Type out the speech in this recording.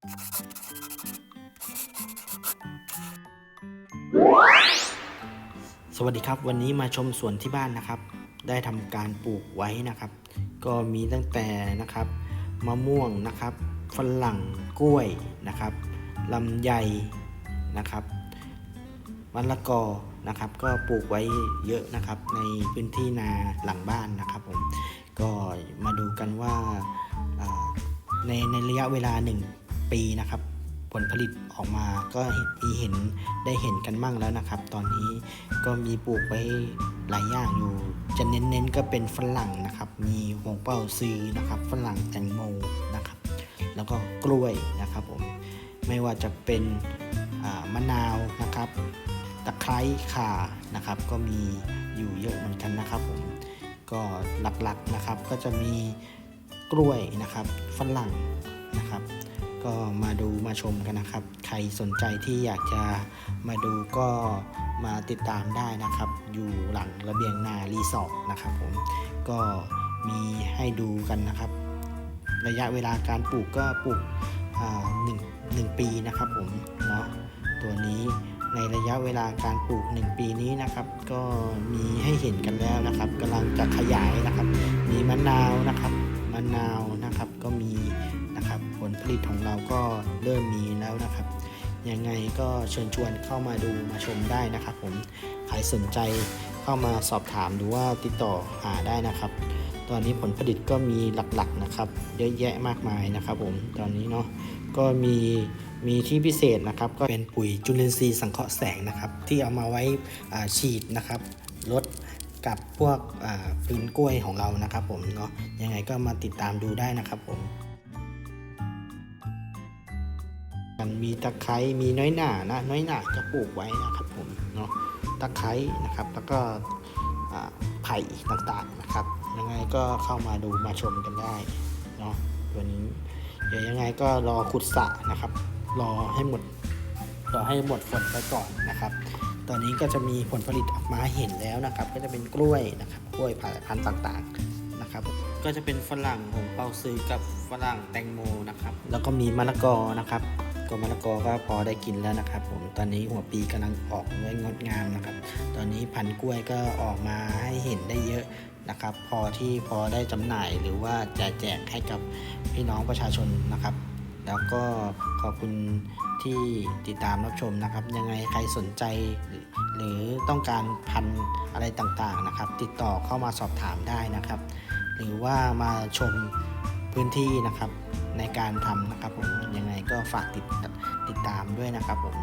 สวัสดีครับ วันนี้มาชมสวนที่บ้านนะครับ ได้ทำการปลูกไว้นะครับ ก็มีตั้งแต่นะครับมะม่วงนะครับฝรั่งกล้วยนะครับลำไยนะครับมะละกอนะครับ ก็ปลูกไว้เยอะนะครับ ในพื้นที่นาหลังบ้านนะครับผมก็มาดูกันว่าในในระยะเวลา1 ปีนะครับ ผลผลิตออกมาก็มีเห็นได้เห็นกันมั่งแล้วนะครับ ตอนนี้ก็มีปลูกไว้หลายอย่างอยู่ จะเน้นๆก็เป็นฝรั่งนะครับ มีหงเป่าซือนะครับฝรั่งแตงโมนะครับ แล้วก็กล้วยนะครับผมไม่ว่าจะเป็นมะนาวนะครับตะไคร้ข่านะครับ ก็มีอยู่เยอะเหมือนกันนะครับผมก็หลักๆนะครับก็จะมีกล้วยนะครับฝรั่งนะครับ ก็มาดูมาชมกันนะครับ ใครสนใจที่อยากจะมาดูก็มาติดตามได้นะครับ อยู่หลังระเบียงนารีสอร์ทนะครับผมก็มีให้ดูกันนะครับ ระยะเวลาการปลูกก็ปลูกหนึ่งหนึ่งปีนะครับผมเนาะตัวนี้ในระยะเวลาการปลูก 1 ปีนี้นะครับ ก็มีให้เห็นกันแล้วนะครับกำลังจะขยายนะครับ มีมะนาวนะครับมะนาวนะครับก็มี ลผลิตของเราก็เริ่มมีแล้วนะครับ ยังไงก็เชิญชวนเข้ามาดูมาชมได้นะครับผม ใครสนใจเข้ามาสอบถามหรือว่าติดต่อหาได้นะครับ ตอนนี้ผลผลิตก็มีหลักๆนะครับ เยอะแยะมากมายนะครับผม ตอนนี้เนาะ ก็มีมีที่พิเศษนะครับก็เป็นปุ๋ยจุลินทรีย์สังเคราะห์แสงนะครับ ที่เอามาไว้ฉีดนะครับลดกับพวกพื้นกล้วยของเรานะครับผมเนาะยังไงก็มาติดตามดูได้นะครับผม มันมีตะไคร้มีน้อยหน่านะน้อยหน่าจะปลูกไว้นะครับผมเนาะตะไคร้นะครับ แล้วก็ไผ่ต่างๆนะครับ ยังไงก็เข้ามาดูมาชมกันได้เนาะตัวนี้เดี๋ยวยังไงก็รอขุดสะนะครับ รอให้หมดรอให้หมดฝนไปก่อนนะครับ ตอนนี้ก็จะมีผลผลิตออกมาเห็นแล้วนะครับ ก็จะเป็นกล้วยนะครับ กล้วยพันธุ์ต่างๆนะครับ ก็จะเป็นฝรั่งหงเปาซื้อกับฝรั่งแตงโมนะครับ แล้วก็มีมะละกอนะครับ ก็มะละกอก็พอได้กินแล้วนะครับ ผมตอนนี้หัวปีกำลังออกไว้งดงามนะครับ ตอนนี้พันกล้วยก็ออกมาให้เห็นได้เยอะนะครับ พอที่พอได้จำหน่ายหรือว่าแจกแจกให้กับพี่น้องประชาชนนะครับ แล้วก็ขอบคุณที่ติดตามรับชมนะครับ ยังไงใครสนใจหรือต้องการพันอะไรต่างๆนะครับ ติดต่อเข้ามาสอบถามได้นะครับ หรือว่ามาชมพื้นที่นะครับ ในการทำนะครับผมยังไงก็ฝากติดติดตามด้วยนะครับผม